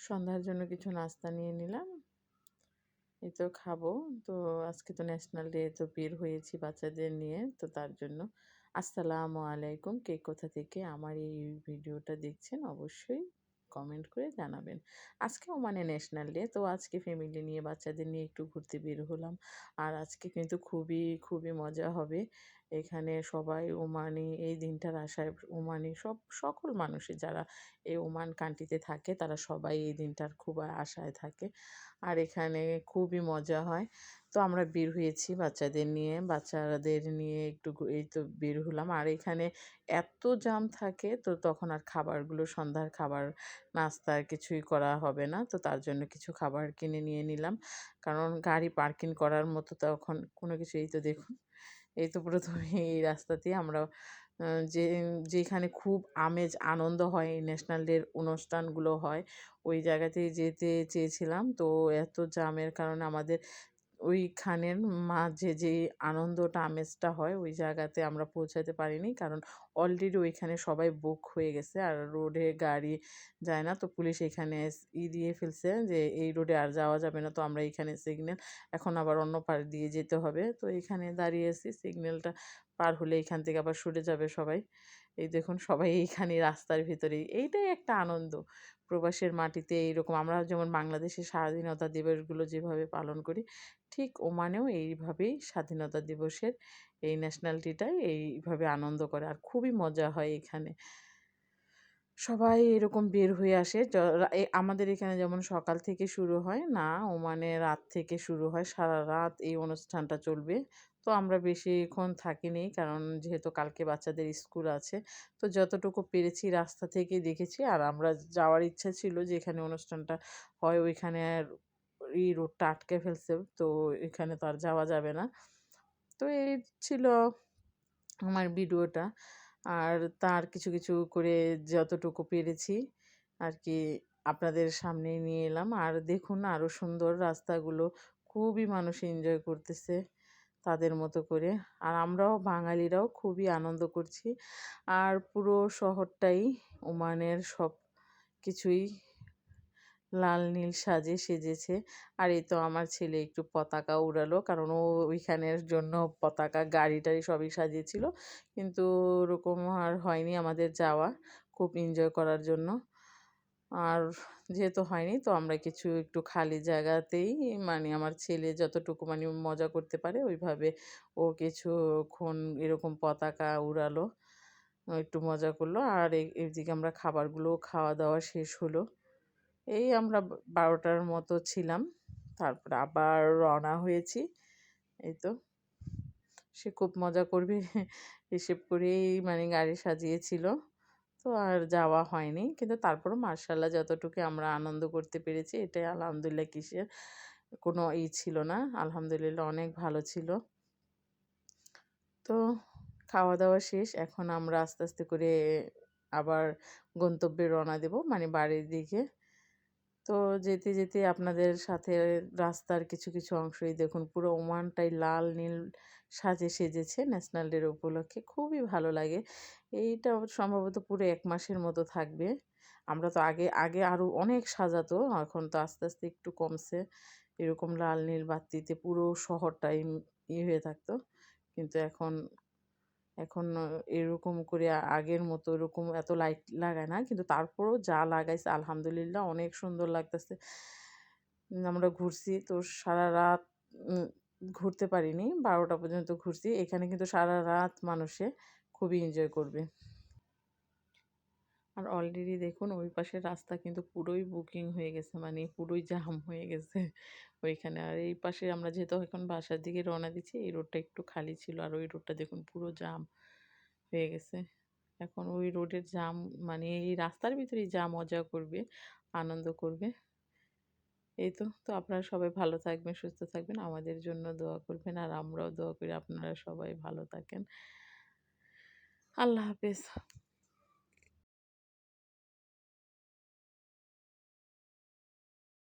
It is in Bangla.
সন্ধ্যার জন্য কিছু নাস্তা নিয়ে নিলাম। এই তো খাব। তো আজকে তো ন্যাশনাল ডে তো বের হয়েছি বাচ্চাদের নিয়ে। তো তার জন্য আসসালামু আলাইকুম। কে কোথা থেকে আমার এই ভিডিওটা দেখছেন অবশ্যই কমেন্ট করে জানাবেন। আজকেও মানে ন্যাশনাল ডে তো আজকে ফ্যামিলি নিয়ে বাচ্চাদের নিয়ে একটু ঘুরতে বের হলাম। আর আজকে কিন্তু খুবই খুবই মজা হবে। এখানে সবাই ওমানি, এই দিনটার আশায় ওমানি সব, সকল মানুষই যারা এই ওমান কান্ট্রিতে থাকে, তারা সবাই এই দিনটার খুব আশায় থাকে। আর এখানে খুবই মজা হয়। তো আমরা বের হয়েছি বাচ্চাদের নিয়ে। বাচ্চাদের নিয়ে একটু এই তো বের হলাম। আর এখানে এত জাম থাকে, তো তখন আর খাবারগুলো, সন্ধ্যার খাবার, নাস্তা কিছুই করা হবে না। তো তার জন্য কিছু খাবার কিনে নিয়ে নিলাম। কারণ গাড়ি পার্কিং করার মতো তখন কোনো কিছু এই তো দেখুন এই তো প্রথমে এই রাস্তাতেই আমরা যে, যেখানে খুব আমেজ, আনন্দ হয়, এই ন্যাশনাল ডের অনুষ্ঠানগুলো হয়, ওই জায়গাতেই যেতে চেয়েছিলাম। তো এত জামের কারণে আমাদের ওইখানের মাঝে যে আনন্দটা, আমেজটা হয়, ওই জায়গাতে আমরা পৌঁছাতে পারিনি। কারণ অলরেডি ওইখানে সবাই বুক হয়ে গেছে। আর রোডে গাড়ি যায় না। তো পুলিশ এখানে ই দিয়ে ফেলছে যে, এই রোডে আর যাওয়া যাবে না। তো আমরা এখানে সিগন্যাল এখন আবার অন্য পার দিয়ে যেতে হবে। তো এখানে দাঁড়িয়েছি সিগন্যালটা পার হলে এখান থেকে আবার সরে যাবে সবাই। এই দেখুন সবাই এইখানে রাস্তার ভিতরেই। এইটাই একটা আনন্দ। প্রবাসের মাটিতে এইরকম আমরা যেমন বাংলাদেশের স্বাধীনতা দিবসগুলো যেভাবে পালন করি, ঠিক ওমানেও এইভাবেই স্বাধীনতা দিবসের এই ন্যাশনালিটিটাই এইভাবে আনন্দ করে আর খুবই মজা হয় এখানে। সবাই এরকম বের হয়ে আসে। আমাদের এখানে যেমন সকাল থেকে শুরু হয় না ওমানে রাত থেকে শুরু হয়। সারা রাত এই অনুষ্ঠানটা চলবে। তো আমরা বেশিক্ষণ থাকিনি। কারণ যেহেতু কালকে বাচ্চাদের স্কুল আছে, তো যতটুকু পেরেছি রাস্তা থেকে দেখেছি। আর আমরা যাওয়ার ইচ্ছা ছিল যে এখানে অনুষ্ঠানটা হয়, ওইখানে আর এই রোডটা আটকে ফেলছে, তো এখানে তো আর যাওয়া যাবে না। তো এই ছিল আমার ভিডিওটা। আর তার কিছু কিছু করে যতটুকু পেরেছি আর কি আপনাদের সামনে নিয়ে এলাম। আর দেখুন আরও সুন্দর রাস্তাগুলো, খুবই মানুষ এনজয় করতেছে। তাদের মতো করে। আর আমরাও বাঙালিরাও খুবই আনন্দ করছি। আর পুরো শহরটাই ওমানের সব কিছুই লাল নীল সাজে সেজেছে। আর এই তো আমার ছেলে একটু পতাকা উড়ালো, কারণ ও ওইখানের জন্য পতাকা, গাড়ি টাড়ি সবই সাজিয়েছিল। কিন্তু ওরকম আর হয়নি আমাদের যাওয়া, খুব এনজয় করার জন্য। আর যেহেতু হয়নি, তো আমরা কিছু একটু খালি জায়গাতেই মানে আমার ছেলে যতটুকু মানে মজা করতে পারে, ওইভাবে ও কিছুক্ষণ এরকম পতাকা উড়ালো, একটু মজা করল। আর এদিকে আমরা খাবারগুলো খাওয়া দাওয়া শেষ হলো। এই আমরা বারোটার মতো ছিলাম, তারপর আবার রওনা হয়েছি। এই তো, সে খুব মজা করবে, হিসেব করেই মানে গাড়ি সাজিয়েছিল। তো আর যাওয়া হয়নি। কিন্তু তারপরও মার্শাল্লাহ যতটুকু আমরা আনন্দ করতে পেরেছি, এটাই আলহামদুলিল্লাহ কিসের কোনো ই ছিল না। আলহামদুলিল্লাহ অনেক ভালো ছিল। তো খাওয়া দাওয়া শেষ। এখন আমরা আস্তে আস্তে করে আবার গন্তব্যে রওনা দেব মানে বাড়ির দিকে। তো যেতে যেতে আপনাদের সাথে রাস্তার কিছু কিছু অংশই দেখুন, পুরো ওমানটাই লাল, নীল সাজে সেজেছে ন্যাশনাল ডের উপলক্ষে। খুবই ভালো লাগে। এইটা সম্ভবত পুরো এক মাসের মতো থাকবে। আমরা তো আগে আগে আরও অনেক সাজাতো, এখন তো আস্তে আস্তে একটু কমছে। এরকম লাল, নীল বাতিতে পুরো শহরটাই ইয়ে হয়ে থাকতো। কিন্তু এখন এখন এরকম করে আগের মতো এরকম এত লাইট লাগায় না। কিন্তু তারপরেও যা লাগাইছে, আলহামদুলিল্লাহ অনেক সুন্দর লাগতেছে। আমরা ঘুরছি তো সারা রাত ঘুরতে পারিনি। বারোটা পর্যন্ত ঘুরছি। এখানে কিন্তু সারা রাত মানুষে খুবই এনজয় করবে। আর অলরেডি দেখুন, ওই পাশের রাস্তা কিন্তু পুরোই বুকিং হয়ে গেছে মানে পুরোই জাম হয়ে গেছে। ওইখানে আর এই পাশে আমরা যেহেতু এখন বাসার দিকে রওনা দিচ্ছি, এই রোডটা একটু খালি ছিল আর ওই রোডটা দেখুন পুরো জাম হয়ে গেছে। এখন ওই রোডের জাম মানে এই রাস্তার ভিতরেই যা মজা করবে, আনন্দ করবে। এই তো তো আপনারা সবাই ভালো থাকবেন, সুস্থ থাকবেন, আমাদের জন্য দোয়া করবেন আর আমরাও দোয়া করি আপনারা সবাই ভালো থাকেন। আল্লাহ হাফেজ।